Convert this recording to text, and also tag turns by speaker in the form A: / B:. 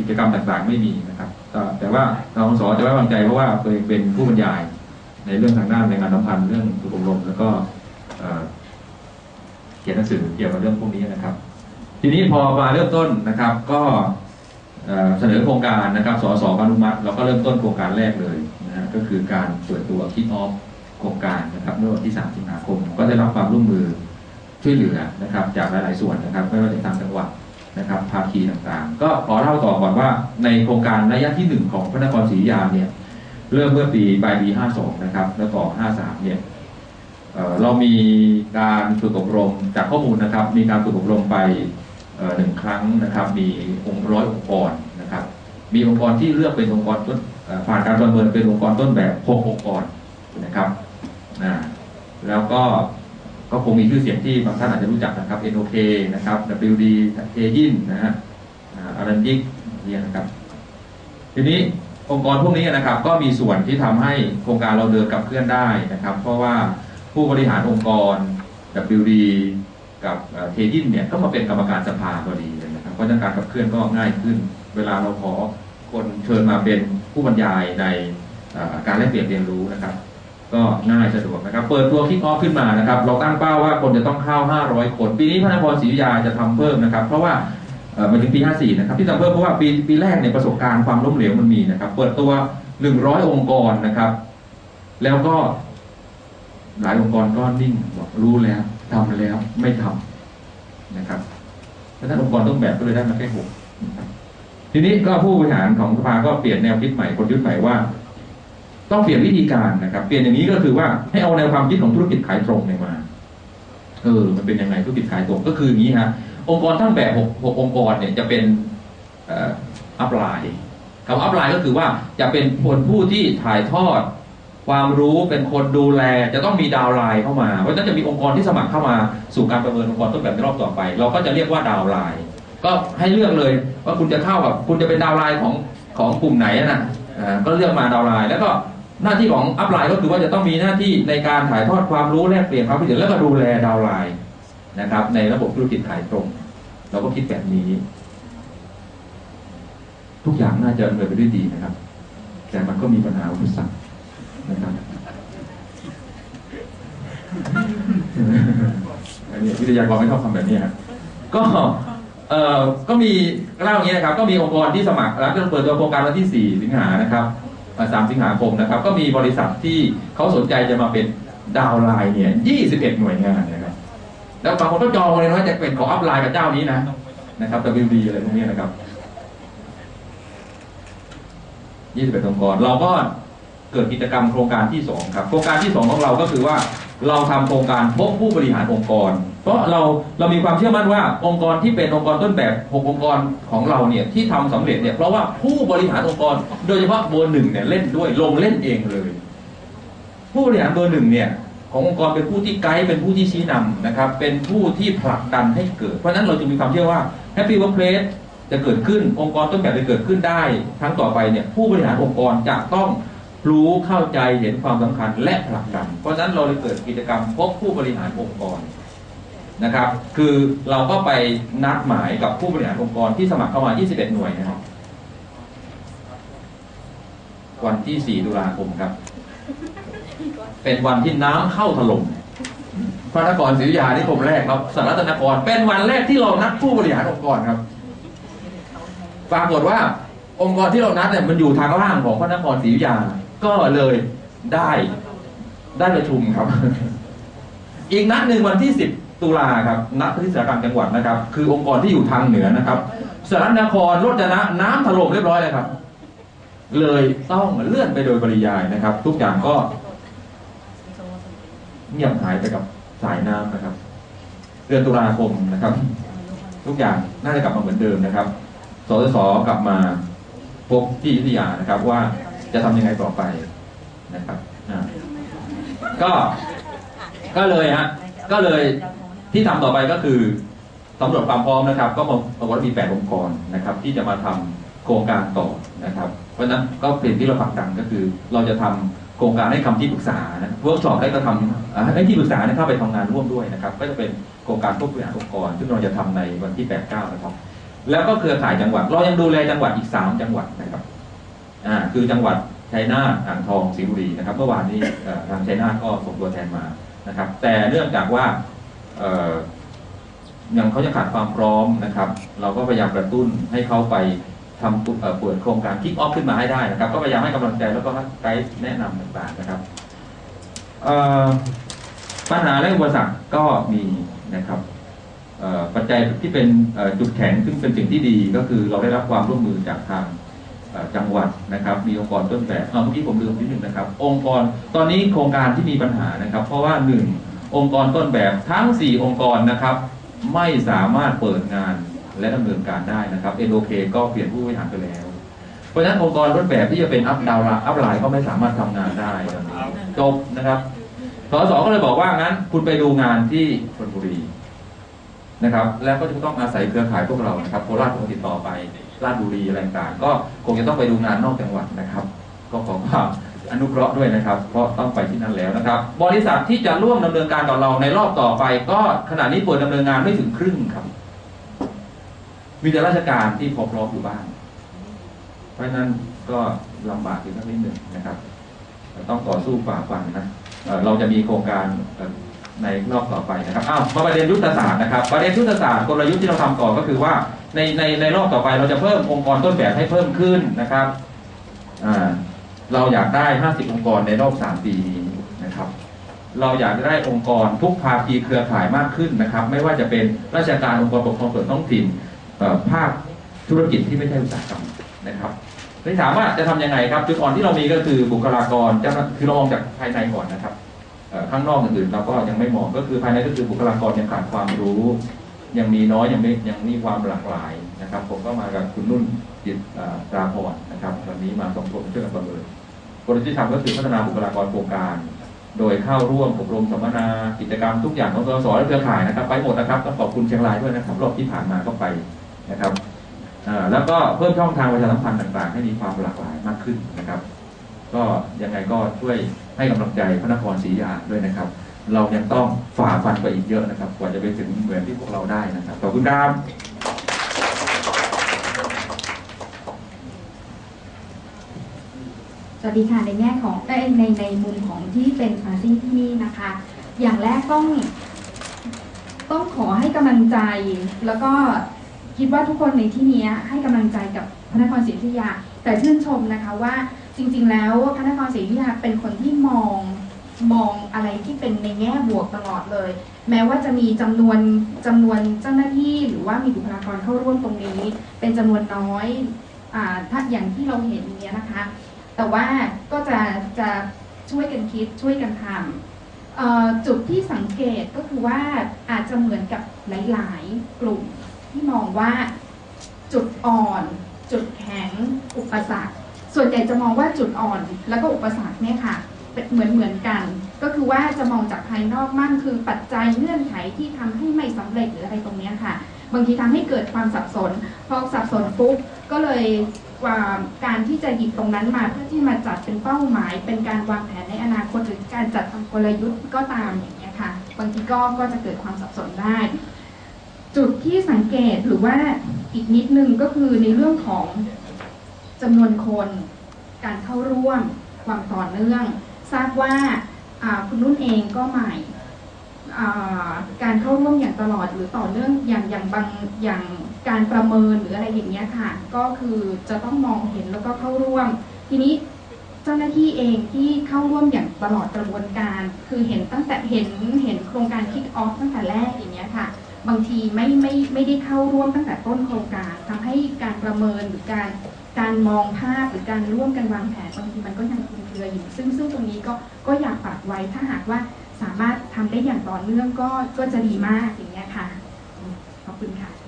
A: กิจกรรมต่างๆ ไม่มีนะครับ แต่ว่าทางสจะไว้วางใจเพราะว่าเคยเป็นผู้บรรยาย ในเรื่องทางด้านแรงงานสัมพันธ์เรื่องฝึกอบรมแล้วก็เขียนหนังสือเกี่ยวกับเรื่องพวกนี้นะครับ ทีนี้พอมาเริ่มต้นนะครับ ก็เสนอโครงการนะครับ สสอนุมัติเราก็เริ่มต้นโครงการแรกเลยนะฮะก็คือการเปิดตัวคิกออฟโครงการนะครับเมื่อวันที่ 3 สิงหาคม ก็ได้รับความร่วมมือช่วยเหลือนะครับ จากหลาย ๆ ส่วนนะครับไม่ว่าจะทางจังหวัด นะครับภาคีต่างๆ ก็ขอเล่าต่อก่อนว่าในโครงการระยะที่ 1 ของพระนครศรีอยุธยาเนี่ยเริ่มเมื่อปีปลายปี 52 นะครับ แล้วต่อ 53 เนี่ยเรามีการฝึกอบรมจากข้อมูลนะครับ มีการฝึกอบรมไปหนึ่งครั้งนะครับ มีองค์ร้อยองค์กรนะครับ มีองค์กรที่เลือกเป็นองค์กรต้นผ่านการประเมินเป็นองค์กรต้นแบบ6องค์กรนะครับแล้วก็ ก็คงมีชื่อเสียงที่บางท่านอาจจะรู้จักนะครับ NOK นะครับ WD เทยินนะฮะอารันยิกเนี่ยนะครับ ทีนี้องค์กรพวกนี้นะครับ ก็มีส่วนที่ทำให้โครงการเราเดินกับเคลื่อนได้นะครับ เพราะว่าผู้บริหารองค์กร WD กับเทยินเนี่ยก็มาเป็นกรรมการสภาพอดีเลยนะครับเพราะฉะนั้นการขับเคลื่อนก็ง่ายขึ้น เวลาเราขอคนเชิญมาเป็นผู้บรรยายในการแลกเปลี่ยนเรียนรู้นะครับ ก็ง่ายสะดวกนะครับ เปิดตัวคิกออฟขึ้นมานะครับ เราตั้งเป้าว่าคนจะต้องเข้า 500 คน ปีนี้พระนครศรีอยุธยาจะทำเพิ่มนะครับ เพราะว่ามาถึงปี 54 นะครับ ที่ทำเพิ่มเพราะว่าปีปีแรกเนี่ยประสบการณ์ความล้มเหลวมันมีนะครับ เปิดตัว 100 องค์กรนะครับ แล้วก็หลายองค์กรก็นิ่งบอกรู้แล้วทำแล้วไม่ทำนะครับเพราะฉะนั้นองค์กรต้องแบบก็เลยได้มาแค่หกทีนี้ก็ผู้บริหารของสภาก็เปลี่ยนแนวคิดใหม่คนยุทธใหม่ว่า ต้องเปลี่ยนวิธีการนะครับ เปลี่ยนอย่างนี้ก็คือว่าให้เอาแนวความคิดของธุรกิจขายตรงเนี่ยมา เออ มันเป็นยังไงธุรกิจขายตรงก็คืออย่างนี้ฮะองค์กรทั้งแบบหกหกองค์กรเนี่ยจะเป็นอัพไลน์คำอัพไลน์ก็คือว่าจะเป็นคนผู้ที่ถ่ายทอด ความรู้เป็นคนดูแล จะต้องมีดาวไลน์เข้ามาเพราะฉะนั้นจะมีองค์กรที่สมัครเข้ามาสู่การประเมินองค์กรต้นแบบในรอบต่อไป เราก็จะเรียกว่าดาวไลน์ก็ให้เลือกเลยว่าคุณจะเข้ากับคุณจะเป็นดาวไลน์ของของกลุ่มไหนนะก็เลือกมาดาวไลน์แล้วก็ หน้าที่ของอัพไลน์ก็คือว่าจะต้องมีหน้าที่ในการถ่ายทอดความรู้แลกเปลี่ยนความคิดเห็นแล้วก็ดูแลดาวไลน์นะครับ ในระบบธุรกิจขายตรง เราก็คิดแบบนี้ ทุกอย่างน่าจะดำเนินไปด้วยดีนะครับ แต่มันก็มีปัญหาอุปสรรคนะครับอันนี้วิทยากรไม่ชอบทำแบบนี้ครับก็เอ่อก็มีเล่าอย่างนี้นะครับ ก็มีองค์กรที่สมัครแล้วก็เปิดตัวโครงการวันที่ 4 สิงหานะครับ สามสิงหาคมนะครับ ก็มีบริษัทที่เขาสนใจจะมาเป็นดาวไลน์เนี่ยยี่สิบเอ็ดหน่วยงานนะครับ แล้วบางคนก็จองเลยว่าจะเป็นขออัพไลน์กับเจ้านี้นะนะครับ WD อะไรพวกนี้นะครับยี่สิบเอ็ดองค์กรเราก็เกิดกิจกรรมโครงการที่สองครับ โครงการที่สองของเราก็คือว่าเราทำโครงการพบผู้บริหารองค์กร เพราะเราเรามีความเชื่อมั่นว่าองค์กรที่เป็นองค์กรต้นแบบหกองค์กรของเราเนี่ยที่ทำสำเร็จเนี่ยเพราะว่าผู้บริหารองค์กรโดยเฉพาะเบอร์หนึ่งเนี่ยเล่นด้วยลงเล่นเองเลย ผู้บริหารเบอร์หนึ่งเนี่ยขององค์กรเป็นผู้ที่ไกด์เป็นผู้ที่ชี้นำนะครับ เป็นผู้ที่ผลักดันให้เกิด เพราะนั้นเราจึงมีความเชื่อว่า Happy Workplace จะเกิดขึ้นองค์กรต้นแบบจะเกิดขึ้นได้ครั้งต่อไปเนี่ยผู้บริหารองค์กรจะต้องรู้เข้าใจเห็นความสำคัญและผลักดัน เพราะนั้นเราเลยเกิดกิจกรรมพบผู้บริหารองค์กร นะครับ คือเราก็ไปนัดหมายกับผู้บริหารองค์กรที่สมัครเข้ามา 21 หน่วยนะครับ วันที่ 4 ตุลาคมครับ เป็นวันที่น้ำเข้าถล่มพระนครศรีอยุธยาที่ผมแรกครับสารตนคร เป็นวันแรกที่เรานัดผู้บริหารองค์กรครับปรากฏว่าองค์กรที่เรานัดเนี่ยมันอยู่ทางล่างของพระนครศรีอยุธยา ก็เลยได้ได้ประชุมครับ อีกนัดหนึ่งวันที่10 ตุลาครับนัดที่สารการจังหวัดนะครับ คือองค์กรที่อยู่ทางเหนือนะครับสารนครรจนะน้ำถล่มเรียบร้อยเลยครับ เลยต้องเลื่อนไปโดยปริยายนะครับ ทุกอย่างก็เงียบหายไปกับสายน้ำนะครับ เดือนตุลาคมนะครับ ทุกอย่างน่าจะกลับมาเหมือนเดิมนะครับสสสกลับมาพบที่ยุธยานะครับ ว่าจะทำยังไงต่อไปนะครับก็ก็เลยฮะก็เลย ที่ทำต่อไปก็คือสำรวจความพร้อมนะครับ ก็มาปรากฏมีแปดองค์กรนะครับ ที่จะมาทำโครงการต่อนะครับ เพราะฉะนั้นก็เป็นที่เราผลักดันก็คือ เราจะทำโครงการให้คำที่ปรึกษานะเวิร์กช็อปได้ก็ทำให้ที่ปรึกษาเข้าไปทำงานร่วมด้วยนะครับ ก็จะเป็นโครงการพวบริหารองค์กร ซึ่งเราจะทำในวันที่ 8 9 นะครับ แล้วก็เครือข่ายจังหวัด เรายังดูแลจังหวัดอีกสามจังหวัดนะครับอ่าคือจังหวัดชัยนาทอ่างทองสิงห์บุรีนะครับเมื่อวานนี้ทางชัยนาทก็ส่งตัวแทนมานะครับ แต่เนื่องจากว่า ยังเขาจะขาดความพร้อมนะครับ เราก็พยายามกระตุ้นให้เขาไปทำเอ่อเปิดโครงการคิกออฟขึ้นมาให้ได้นะครับ ก็พยายามให้กำลังใจแล้วก็ให้ไกด์แนะนำต่างๆนะครับปัญหาและอุปสรรคก็มีนะครับปัจจัยที่เป็นจุดแข็งซึ่งเป็นสิ่งที่ดีก็คือเราได้รับความร่วมมือจากทางจังหวัดนะครับ มีองค์กรต้นแบบอ่าเมื่อกี้ผมลืมนิดนึงนะครับ องค์กรตอนนี้โครงการที่มีปัญหานะครับ เพราะว่าหนึ่ง องค์กรต้นแบบทั้ง 4 องค์กรนะครับ ไม่สามารถเปิดงานและดำเนินการได้นะครับ NOK ก็เปลี่ยนผู้บริหารไปแล้ว เพราะฉะนั้นองค์กรต้นแบบที่จะเป็นอัพดาวน์อัพไลน์ก็ไม่สามารถทำงานได้ตอนนี้จบนะครับสสก็เลยบอกว่างั้น คุณไปดูงานที่ชลบุรีนะครับ แล้วก็จะต้องอาศัยเครือข่ายพวกเรานะครับโคราชคงติดต่อไปราชบุรีอะไรต่างๆก็คงจะต้องไปดูงานนอกจังหวัดนะครับ ก็ขอความ อนุเคราะห์ด้วยนะครับ เพราะต้องไปที่นั่นแล้วนะครับ บริษัทที่จะร่วมดำเนินการกับเราในรอบต่อไป ก็ขณะนี้เปิดดำเนินงานไม่ถึงครึ่งครับ มีแต่ราชการที่พอพร้อมอยู่บ้าง เพราะฉะนั้นก็ลำบากอยู่สักนิดหนึ่งนะครับ ต้องต่อสู้ฝ่าฟันนะเราจะมีโครงการในรอบต่อไปนะครับ อ้าว มาประเด็นยุทธศาสตร์นะครับ ประเด็นยุทธศาสตร์กลยุทธ์ที่เราทำต่อก็คือว่าในในในรอบต่อไปเราจะเพิ่มองค์กรต้นแบบให้เพิ่มขึ้นนะครับ อ่า เราอยากได้ 50 องค์กรในรอบ 3 ปีนี้นะครับ เราอยากได้องค์กรทุกภาคีเครือข่ายมากขึ้นนะครับ ไม่ว่าจะเป็นราชการองค์กรปกครองส่วนท้องถิ่นภาคธุรกิจที่ไม่ใช่อุตสาหกรรมนะครับทีถามว่าจะทำยังไงครับจุดอ่อนที่เรามีก็คือบุคลากรจะคือเรามองจากภายในก่อนนะครับข้างนอกอื่นๆเราก็ยังไม่มองก็คือภายในก็คือบุคลากรยังขาดความรู้ ยังมีน้อยยังไม่ยังมีความหลากหลายนะครับ ผมก็มากับคุณนุ่นจิตตราพรนะครับวันนี้มาสมทบช่วยกันประเมิน กลยุทธ์ที่ทำก็คือพัฒนาบุคลากรโครงการ โดยเข้าร่วมอบรมสัมมนากิจกรรมทุกอย่างของสสและเครือข่ายนะครับ ไปหมดนะครับต้องขอบคุณเชียงรายด้วยนะครับรอบที่ผ่านมาก็ไปนะครับแล้วก็เพิ่มช่องทางประชาสัมพันธ์ต่างๆ ให้มีความหลากหลายมากขึ้นนะครับ ก็ยังไงก็ช่วยให้กำลังใจพระนครศรีอยุธยาด้วยนะครับ เรายังต้องฝ่าฟันไปอีกเยอะนะครับ กว่าจะไปถึงเหมือนที่พวกเราได้นะครับขอบคุณครับ
B: สวัสดีค่ะในแง่ของเอ้ยในในมุมของที่เป็นสมาชิกที่นี่นะคะ อย่างแรกต้อง ต้องขอให้กำลังใจ แล้วก็คิดว่าทุกคนในที่นี้ให้กำลังใจกับพระนครศรีอยุธยา แต่ชื่นชมนะคะว่าจริง ๆ แล้วพระนครศรีอยุธยาเป็นคนที่มองมองอะไรที่เป็นในแง่บวกตลอดเลย แม้ว่าจะมีจำนวนจำนวนเจ้าหน้าที่หรือว่ามีบุคลากรเข้าร่วมตรงนี้ เป็นจำนวนน้อยอ่าถ้าอย่างที่เราเห็นอย่างเนี้ยนะคะ แต่ว่าก็จะจะช่วยกันคิดช่วยกันทำจุดที่สังเกตก็คือว่าอาจจะเหมือนกับหลาย ๆ กลุ่มที่มองว่าจุดอ่อน จุดแข็งอุปสรรค ส่วนใหญ่จะมองว่าจุดอ่อนแล้วก็อุปสรรคเนี่ยค่ะเหมือนเหมือนกัน ก็คือว่าจะมองจากภายนอกมั่นคือปัจจัยเงื่อนไขที่ทำให้ไม่สำเร็จหรืออะไรตรงเนี้ยค่ะ บางทีทำให้เกิดความสับสน พอสับสนปุ๊บก็เลย การที่จะหยิบตรงนั้นมาเพื่อที่มาจัดเป็นเป้าหมาย เป็นการวางแผนในอนาคตหรือการจัดทำกลยุทธ์ก็ตามอย่างเงี้ยค่ะบางทีก็ก็จะเกิดความสับสนได้ จุดที่สังเกตหรือว่าอีกนิดนึงก็คือในเรื่องของจำนวนคน การเข้าร่วมความต่อเนื่อง ทราบว่าคุณนุ่นเองก็ใหม่ การเข้าร่วมอย่างตลอดหรือต่อเนื่องอย่างอย่างบางอย่างการประเมินหรืออะไรอย่างเงี้ยค่ะ ก็คือจะต้องมองเห็นแล้วก็เข้าร่วม ทีนี้เจ้าหน้าที่เองที่เข้าร่วมอย่างตลอดกระบวนการ คือเห็นตั้งแต่เห็นเห็นโครงการคิกออฟตั้งแต่แรกอย่างเงี้ยค่ะ บางทีไม่ไม่ไม่ได้เข้าร่วมตั้งแต่ต้นโครงการทำให้การประเมินหรือการการมองภาพหรือการร่วมกันวางแผนบางทีมันก็ยังคลุมเครืออยู่ซึ่งซึ่งตรงนี้ก็ก็อยากฝากไว้ถ้าหากว่า สามารถทำได้อย่างต่อเนื่องก็ก็จะดีมากอย่างเงี้ยค่ะ ขอบคุณค่ะ